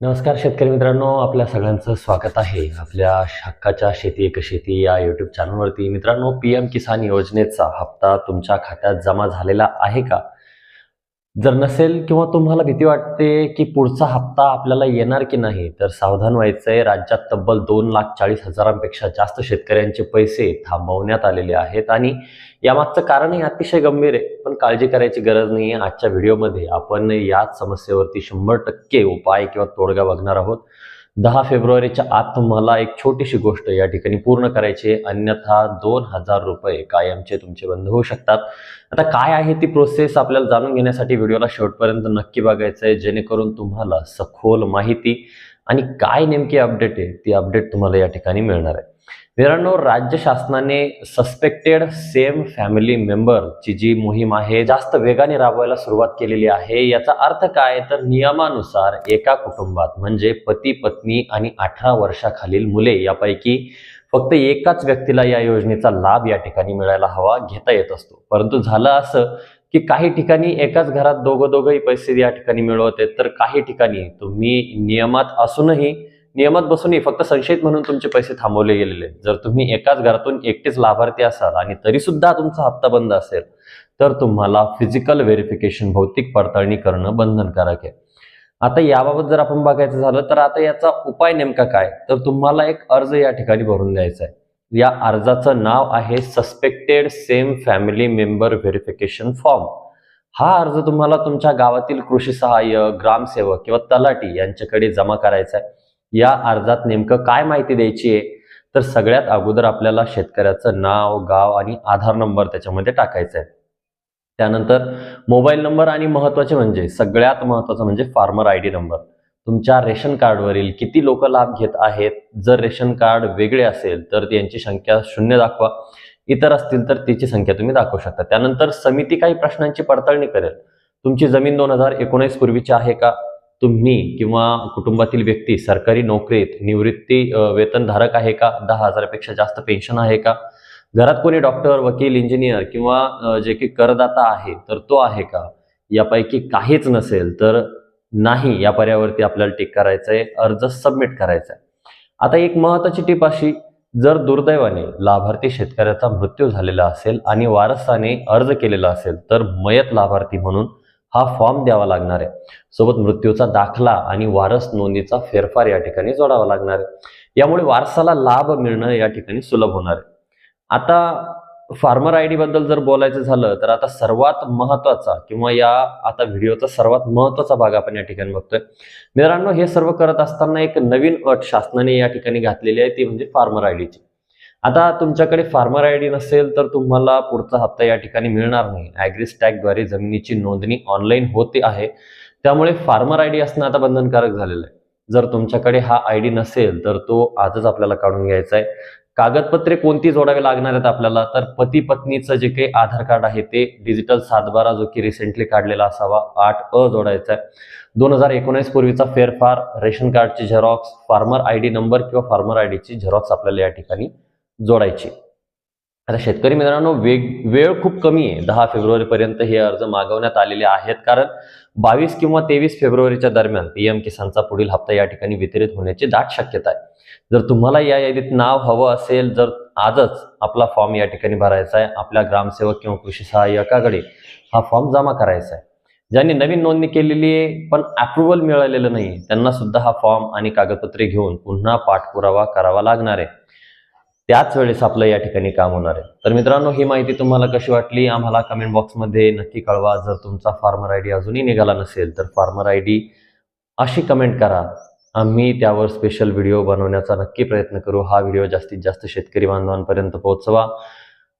नमस्कार शेतकरी मित्रांनो आपल्या सगळ्यांचं स्वागत आहे. आपल्या हक्काच्या शेती एक शेती या युट्यूब चॅनलवरती मित्रांनो पी एम किसान योजनेचा हप्ता तुमच्या खात्यात जमा झालेला आहे का? जर नसेल किंवा तुम्हाला भीती वाटते की पुढचा हप्ता आपल्याला येणार की नाही तर सावधान व्हायचं आहे राज्यात तब्बल दोन लाख चाळीस हजारांपेक्षा जास्त शेतकऱ्यांचे पैसे थांबवण्यात आलेले आहेत आणि यामागचं कारणही अतिशय गंभीर आहे. पण काळजी करायची गरज नाही आहे आजच्या व्हिडिओमध्ये आपण याच समस्येवरती शंभर टक्के उपाय किंवा तोडगा बघणार आहोत. दहा फेब्रुवारीच्या आत तुम्हाला एक छोटीशी गोष्ट या ठिकाणी पूर्ण करायची आहे. अन्यथा दोन हजार रुपये कायमचे तुमचे बंद होऊ शकतात. आता काय आहे ती प्रोसेस आपल्याला जाणून घेण्यासाठी व्हिडिओला शेवटपर्यंत नक्की बघायचं आहे जेणेकरून तुम्हाला सखोल माहिती आणि काय नेमकी अपडेट आहे? ती अपडेट तुम्हाला या ठिकाणी मिळणार आहे. मित्रांनो राज्य शासनाने सस्पेक्टेड सेम फॅमिली मेंबरची जी मोहीम आहे जास्त वेगाने राबवायला सुरुवात केलेली आहे. याचा अर्थ काय? तर नियमानुसार एका कुटुंबात म्हणजे पती पत्नी आणि अठरा वर्षाखालील मुले यापैकी फक्त एकाच व्यक्तीला या योजनेचा लाभ या ठिकाणी मिळायला हवा घेता येत असतो. परंतु झालं असं की काही ठिकाणी एकाच घरात दोघं दोघंही पैसे या ठिकाणी मिळवते तर काही ठिकाणी तुम्ही नियमात असूनही नियमात बसूनही फक्त संशयित म्हणून तुमचे पैसे थांबवले गेलेले. जर तुम्ही एकाच घरातून एकटेच लाभार्थी असाल आणि तरी सुद्धा तुमचा हप्ता बंद असेल तर तुम्हाला फिजिकल व्हेरिफिकेशन भौतिक पडताळणी करणं बंधनकारक आहे. आता याबाबत जर आपण बघायचं झालं तर आता याचा उपाय नेमका काय? तर तुम्हाला एक अर्ज या ठिकाणी भरून द्यायचा आहे. या अर्जाचं नाव आहे suspected same family member verification form हा अर्ज तुम्हाला तुमच्या गावातील कृषी सहाय्य ग्रामसेवक किंवा तलाटी यांच्याकडे जमा करायचा आहे. या अर्जात नेमकं काय माहिती द्यायची आहे? तर सगळ्यात अगोदर आपल्याला शेतकऱ्याचं नाव गाव आणि आधार नंबर त्याच्यामध्ये टाकायचा आहे. त्यानंतर मोबाईल नंबर आणि महत्त्वाचे म्हणजे सगळ्यात महत्वाचं म्हणजे फार्मर आय डी नंबर. तुमच्या रेशन कार्डवरील किती लोक लाभ घेत आहेत? जर रेशन कार्ड वेगळे असेल तर त्यांची संख्या शून्य दाखवा. इतर असतील तर त्याची संख्या तुम्ही दाखवू शकता. त्यानंतर समिती काही प्रश्नांची पडताळणी करेल. तुमची जमीन दोन हजार एकोणीस पूर्वीची आहे का? तुम्ही किंवा कुटुंबातील व्यक्ती सरकारी नोकरीत निवृत्ती वेतनधारक आहे का? दहा हजारापेक्षा जास्त पेन्शन आहे का? घरात कोणी डॉक्टर वकील इंजिनियर किंवा जे काही करदाता आहे तर तो आहे का? यापैकी काहीच नसेल तर नाही या पर्यावरती आपल्याला टिक करायचं आहे अर्ज सबमिट करायचा आहे आता एक महत्वाची टीप अशी जर दुर्दैवाने लाभार्थी शेतकऱ्याचा मृत्यू झालेला असेल आणि वारसाने अर्ज केलेला असेल तर मयत लाभार्थी म्हणून हा फॉर्म द्यावा लागणार आहे. सोबत मृत्यूचा दाखला आणि वारस नोंदीचा फेरफार या ठिकाणी जोडावा लागणार आहे. यामुळे वारसाला लाभ मिळणं या ठिकाणी सुलभ होणार आहे. आता फार्मर आय डी बद्दल जर बोलायचं झालं तर आता सर्वात महत्त्वाचा किंवा या आता व्हिडिओचा सर्वात महत्त्वाचा भाग आपण या ठिकाणी बघतोय. मित्रांनो हे सर्व करत असताना एक नवीन अट शासनाने या ठिकाणी घातलेली आहे ती म्हणजे फार्मर आय डीची. आता तुमच्याकडे फार्मर आय डी नसेल तर तुम्हाला पुढचा हप्ता या ठिकाणी मिळणार नाही. ॲग्रीस टॅगद्वारे जमिनीची नोंदणी ऑनलाईन होते आहे. त्यामुळे फार्मर आय डी असणं आता बंधनकारक झालेलं आहे. जर तुमच्याकडे हा आय डी नसेल तर तो आजच आपल्याला काढून घ्यायचा आहे. कागदपत्रे कोणती जोडावी लागणार आहेत आपल्याला? तर पती पत्नीचं जे काही आधार कार्ड आहे ते डिजिटल सातबारा जो की रिसेंटली काढलेला असावा. आठ अ जोडायचा आहे. दोन हजार एकोणीस पूर्वीचा फेरफार रेशन कार्डची Xerox farmer I D number किंवा फार्मर आय डीची झेरॉक्स आपल्याला या ठिकाणी जोडायची आता शेतकरी मित्रांनो वेग वेळ खूप कमी आहे. दहा फेब्रुवारीपर्यंत हे अर्ज मागवण्यात आलेले आहेत. कारण बावीस किंवा तेवीस फेब्रुवारीच्या दरम्यान पी एम किसानचा पुढील हप्ता या ठिकाणी वितरित होण्याची दाट शक्यता आहे. जर तुम्हाला या यादीत नाव हवं असेल जर आजच आपला फॉर्म या ठिकाणी भरायचा आहे आपल्या ग्रामसेवक किंवा कृषी सहाय्यकाकडे हा फॉर्म जमा करायचा आहे. ज्यांनी नवीन नोंदणी केलेली आहे पण अप्रुव्हल मिळालेलं नाही त्यांना सुद्धा हा फॉर्म आणि कागदपत्रे घेऊन पुन्हा पाठपुरावा करावा लागणार आहे. त्याच वेळेस आपलं या ठिकाणी काम होणार आहे. तर मित्रांनो ही माहिती तुम्हाला कशी वाटली? आम्हाला कमेंट बॉक्समध्ये नक्की कळवा. जर तुमचा फार्मर आय डी अजूनही निघाला नसेल तर फार्मर आय डी अशी कमेंट करा. आम्ही त्यावर स्पेशल व्हिडिओ बनवण्याचा नक्की प्रयत्न करू. हा व्हिडिओ जास्तीत जास्त शेतकरी बांधवांपर्यंत पोहोचवा.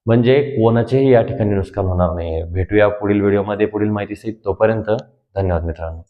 म्हणजे कोणाचेही या ठिकाणी नुकसान होणार नाही. भेटूया पुढील व्हिडिओमध्ये पुढील माहितीसहित तोपर्यंत धन्यवाद मित्रांनो.